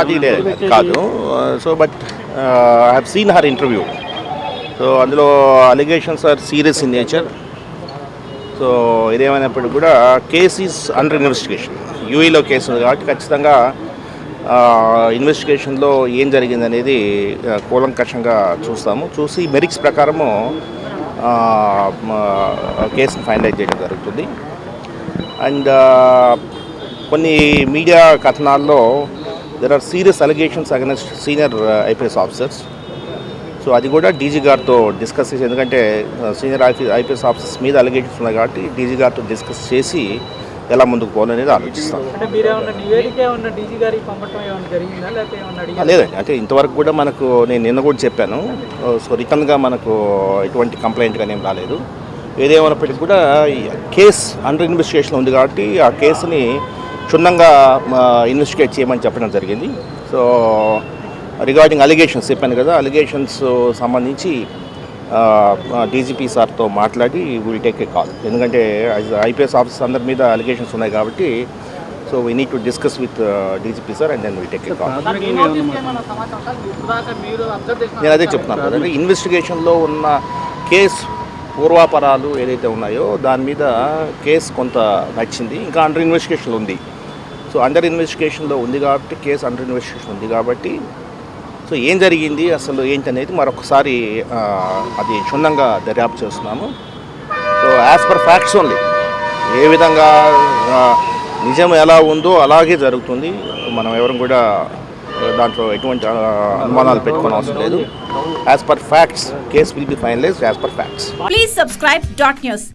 అది సందర్భంగా లే- కాదు. So but I have seen her interview so అందులో allegations are serious in nature so ఇదేమైనప్పటికీ కూడా కేస్ ఈజ్ అండర్ ఇన్వెస్టిగేషన్ యూఈలో కేసు ఉంది కాబట్టి ఖచ్చితంగా ఇన్వెస్టిగేషన్లో ఏం జరిగింది అనేది కూలంకషంగా చూస్తాము. చూసి మెరిక్స్ ప్రకారము కేసును ఫైనలైజ్ చేయడం జరుగుతుంది. అండ్ కొన్ని media కథనాల్లో there are serious allegations against senior IPS officers so అది కూడా డీజీ గారితో డిస్కస్ చేసి ఎందుకంటే సీనియర్ ఐపీఎస్ ఆఫీసర్స్ మీద అలిగేషన్స్ ఉన్నాయి కాబట్టి డీజీ గారితో డిస్కస్ చేసి ఎలా ముందుకు పోవాలనేది ఆలోచిస్తాం. అంటే మీరేమన్నా నివేదిక ఏమన్నా డీజీ గారికి పంపటం ఏమన్నా జరిగిందా? లేకపోతే ఏమన్నా ఆ, అడిగారా? లేదండి. అంటే ఇంతవరకు కూడా మనకు నేను నిన్న కూడా చెప్పాను. సో రిటర్న్గా మనకు ఎటువంటి కంప్లైంట్ కానీ ఏం రాలేదు. ఏదేమైనప్పటికీ కూడా కేస్ అండర్ ఇన్వెస్టిగేషన్ ఉంది కాబట్టి ఆ కేసుని క్షుణ్ణంగా ఇన్వెస్టిగేట్ చేయమని చెప్పడం జరిగింది. సో రిగార్డింగ్ అలిగేషన్స్ చెప్పాను కదా అలిగేషన్స్ సంబంధించి డీజీపీ సార్తో మాట్లాడి విల్ టేక్ ఏ కాల్ ఎందుకంటే ఐపీఎస్ ఆఫీసర్స్ అందరి మీద అలిగేషన్స్ ఉన్నాయి కాబట్టి so we need to discuss with DGP sir and then will take నేను అదే చెప్తున్నాను. కదండి ఇన్వెస్టిగేషన్లో ఉన్న కేసు పూర్వాపరాలు ఏదైతే ఉన్నాయో దాని మీద కేసు కొంత నచ్చింది. ఇంకా అండర్ ఇన్వెస్టిగేషన్ ఉంది. సో అండర్ ఇన్వెస్టిగేషన్లో ఉంది కాబట్టి కేసు అండర్ ఇన్వెస్టిగేషన్ ఉంది కాబట్టి సో ఏం జరిగింది అసలు ఏంటి అనేది మరొకసారి అది క్షుణ్ణంగా దర్యాప్తు చేస్తున్నాము. So as per facts only ఏ విధంగా నిజం ఎలా ఉందో అలాగే జరుగుతుంది. మనం ఎవరం కూడా దాంట్లో ఎటువంటి అనుమానాలు పెట్టుకోని అవసరం లేదు. As per facts case will be finalize as per facts please subscribe dot news